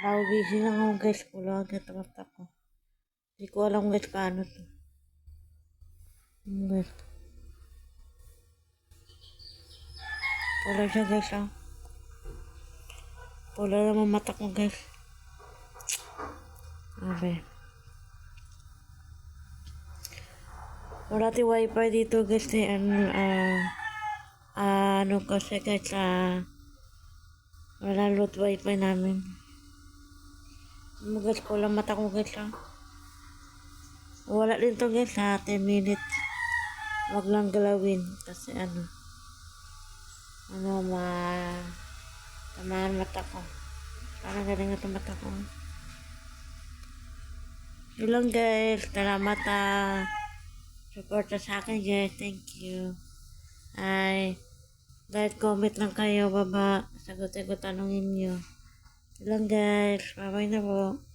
Tao busy lang ako guys. Kulang agad mata ko. Hindi ko alam guys paano to. Hmm, guys. Pula siya guys ah. Pula naman mata ko guys. Abe. Wala ti wifi dito guys ni ano ah ah, ano kasi guys ah wala load wifi namin. Guys ko lang mata ko guys ah. Wala din to guys ha 10 minutes. Wag lang galawin kasi ano ano ma tamaan mata ko. Parang galing ito mata ko. Yun lang guys. Salamat ah. Support sa akin guys. Thank you. Ay. Guys, comment lang kayo baba. Sagutin ko tanongin nyo. Yun lang guys. Bye-bye na po.